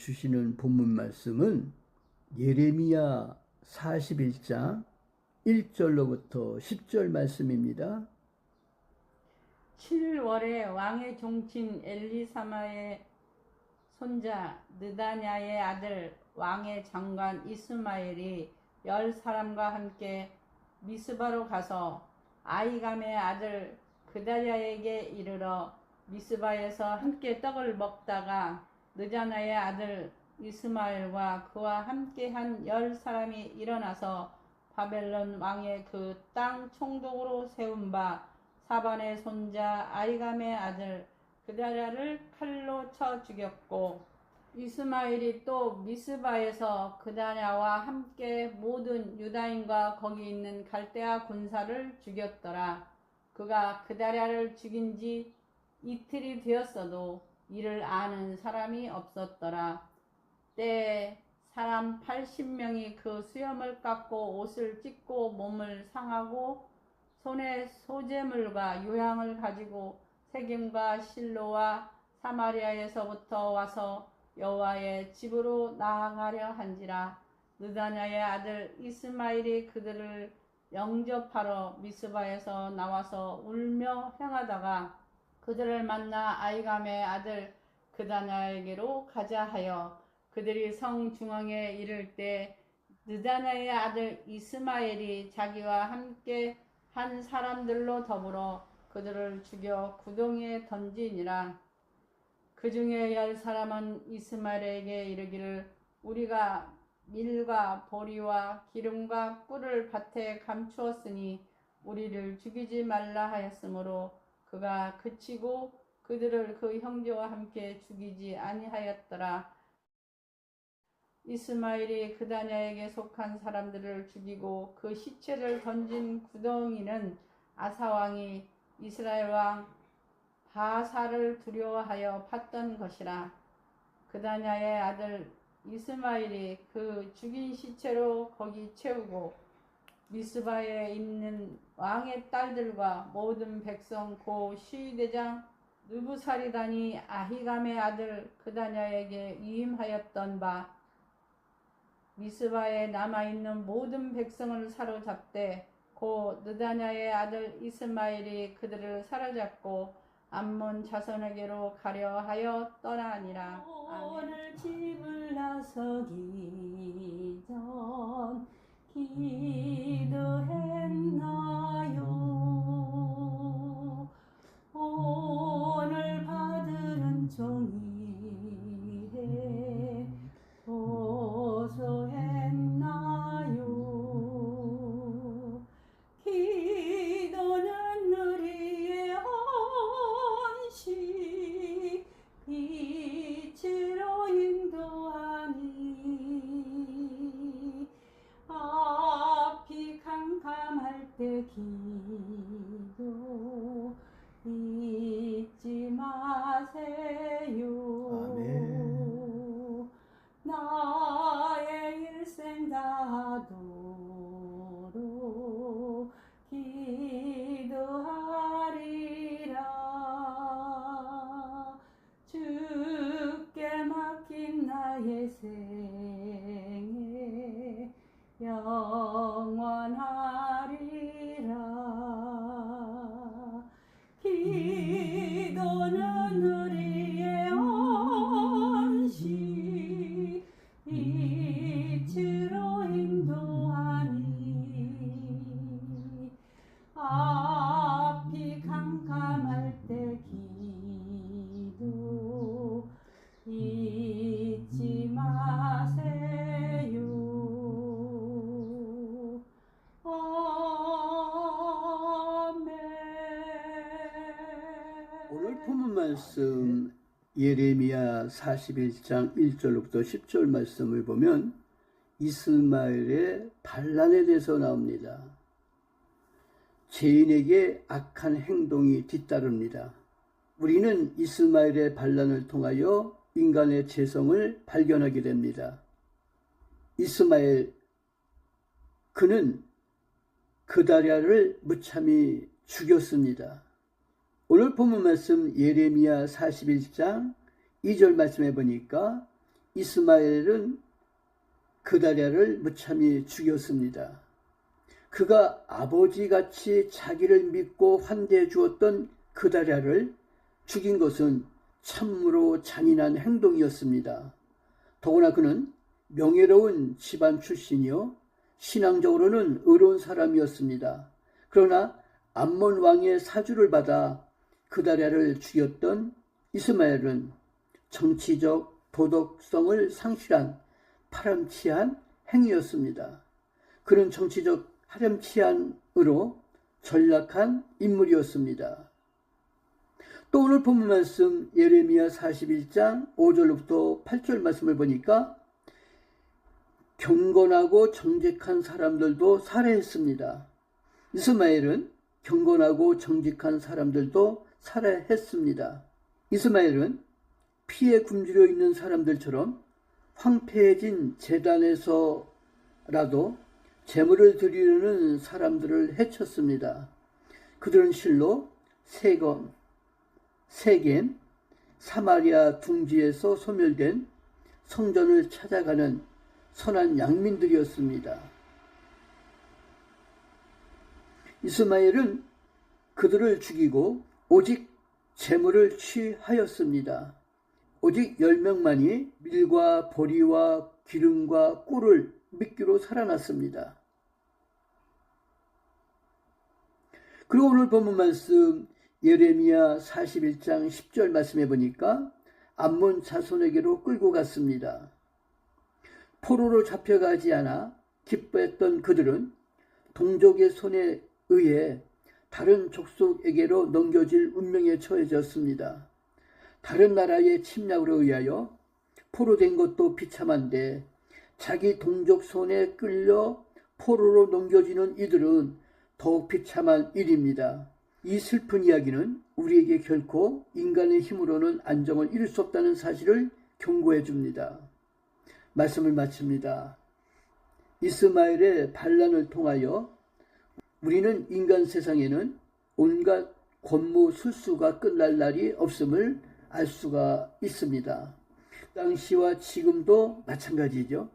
주시는 본문 말씀은 예레미야 41장 1절로부터 10절 말씀입니다. 7월에 왕의 종친 엘리사마의 손자 느다냐의 아들 왕의 장관 이스마엘이 열 사람과 함께 미스바로 가서 아이감의 아들 그다랴에게 이르러 미스바에서 함께 떡을 먹다가 느자나의 아들 이스마엘과 그와 함께한 열 사람이 일어나서 바벨론 왕의 그 땅 총독으로 세운 바 사반의 손자 아이감의 아들 그다랴를 칼로 쳐 죽였고 이스마엘이 또 미스바에서 그다냐와 함께 모든 유다인과 거기 있는 갈대아 군사를 죽였더라. 그가 그다랴를 죽인 지 이틀이 되었어도 이를 아는 사람이 없었더라. 때에 사람 80명이 그 수염을 깎고 옷을 찢고 몸을 상하고 손에 소재물과 요향을 가지고 세겜과 실로와 사마리아에서부터 와서 여호와의 집으로 나아가려 한지라 느다냐의 아들 이스마일이 그들을 영접하러 미스바에서 나와서 울며 행하다가 그들을 만나 아이감의 아들 그다냐에게로 가자 하여 그들이 성 중앙에 이를 때 느다냐의 아들 이스마엘이 자기와 함께 한 사람들로 더불어 그들을 죽여 구덩이에 던지니라. 그 중에 열 사람은 이스마엘에게 이르기를 우리가 밀과 보리와 기름과 꿀을 밭에 감추었으니 우리를 죽이지 말라 하였으므로 그가 그치고 그들을 그 형제와 함께 죽이지 아니하였더라. 이스마엘이 그다냐에게 속한 사람들을 죽이고 그 시체를 던진 구덩이는 아사왕이 이스라엘 왕 바사를 두려워하여 팠던 것이라. 그다냐의 아들 이스마엘이 그 죽인 시체로 거기 채우고 미스바에 있는 왕의 딸들과 모든 백성 고 시위대장 느부사리단이 아히감의 아들 그다냐에게 위임하였던 바 미스바에 남아있는 모든 백성을 사로잡되 고 느다냐의 아들 이스마엘이 그들을 사로잡고 암몬 자손에게로 가려 하여 떠나니라. 오늘 집을 나서기 전 기도했나 때 기도 잊지 마세요 아멘. 나의 일생 다도록 기도하리라 주께 맡긴 나의 생 오늘 본문 말씀 예레미야 41장 1절로부터 10절 말씀을 보면 이스마엘의 반란에 대해서 나옵니다. 죄인에게 악한 행동이 뒤따릅니다. 우리는 이스마엘의 반란을 통하여 인간의 죄성을 발견하게 됩니다. 이스마엘 그는 그다랴를 무참히 죽였습니다. 오늘 본문 말씀 예레미야 41장 2절 말씀해 보니까 이스마엘은 그다랴를 무참히 죽였습니다. 그가 아버지같이 자기를 믿고 환대해 주었던 그다랴를 죽인 것은 참으로 잔인한 행동이었습니다. 더구나 그는 명예로운 집안 출신이요 신앙적으로는 의로운 사람이었습니다. 그러나 암몬 왕의 사주를 받아 그다랴를 죽였던 이스마엘은 정치적 도덕성을 상실한 파렴치한 행위였습니다. 그는 정치적 파렴치한으로 전락한 인물이었습니다. 또 오늘 본문 말씀 예레미야 41장 5절부터 8절 말씀을 보니까 경건하고 정직한 사람들도 살해했습니다. 이스마엘은 경건하고 정직한 사람들도 살해했습니다. 이스마엘은 피에 굶주려 있는 사람들처럼 황폐해진 재단에서라도 재물을 드리려는 사람들을 해쳤습니다. 그들은 실로 세건, 세겜, 사마리아 둥지에서 소멸된 성전을 찾아가는 선한 양민들이었습니다. 이스마엘은 그들을 죽이고 오직 재물을 취하였습니다. 오직 10명만이 밀과 보리와 기름과 꿀을 미끼로 살아났습니다. 그리고 오늘 본문 말씀 예레미야 41장 10절 말씀해 보니까 암몬 자손에게로 끌고 갔습니다. 포로로 잡혀가지 않아 기뻐했던 그들은 동족의 손에 의해 다른 족속에게로 넘겨질 운명에 처해졌습니다. 다른 나라의 침략으로 의하여 포로된 것도 비참한데 자기 동족 손에 끌려 포로로 넘겨지는 이들은 더욱 비참한 일입니다. 이 슬픈 이야기는 우리에게 결코 인간의 힘으로는 안정을 이룰 수 없다는 사실을 경고해 줍니다. 말씀을 마칩니다. 이스마엘의 반란을 통하여 우리는 인간 세상에는 온갖 권무 술수가 끝날 날이 없음을 알 수가 있습니다. 당시와 지금도 마찬가지죠.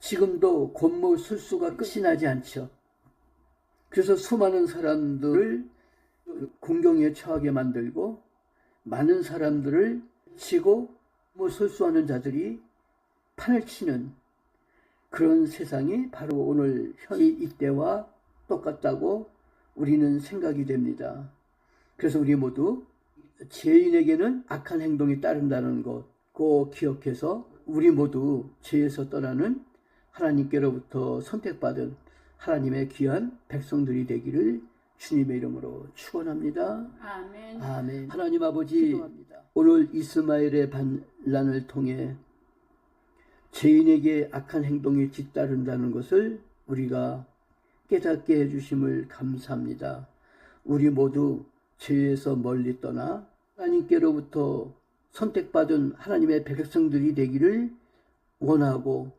지금도 권무 술수가 끝이 나지 않죠. 그래서 수많은 사람들을 공경에 처하게 만들고 많은 사람들을 치고 뭐 설수하는 자들이 판을 치는 그런 세상이 바로 오늘 현 이때와 똑같다고 우리는 생각이 됩니다. 그래서 우리 모두 죄인에게는 악한 행동이 따른다는 것, 꼭 기억해서 우리 모두 죄에서 떠나는 하나님께로부터 선택받은 하나님의 귀한 백성들이 되기를 주님의 이름으로 축원합니다. 아멘. 아멘. 하나님 아버지 오늘 이스마엘의 반란을 통해 죄인에게 악한 행동이 뒤따른다는 것을 우리가 깨닫게 해주심을 감사합니다. 우리 모두 죄에서 멀리 떠나 하나님께로부터 선택받은 하나님의 백성들이 되기를 원하고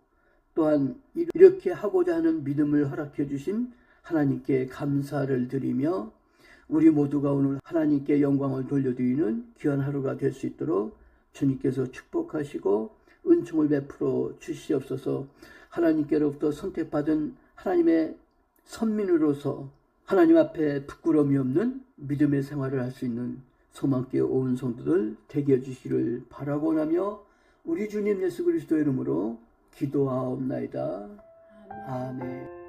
또한 이렇게 하고자 하는 믿음을 허락해 주신 하나님께 감사를 드리며 우리 모두가 오늘 하나님께 영광을 돌려드리는 귀한 하루가 될 수 있도록 주님께서 축복하시고 은총을 베풀어 주시옵소서 하나님께로부터 선택받은 하나님의 선민으로서 하나님 앞에 부끄러움이 없는 믿음의 생활을 할 수 있는 소망께 온 성도들 되게 해주시기를 바라고 나며 우리 주님 예수 그리스도 이름으로 기도하옵나이다. 아멘.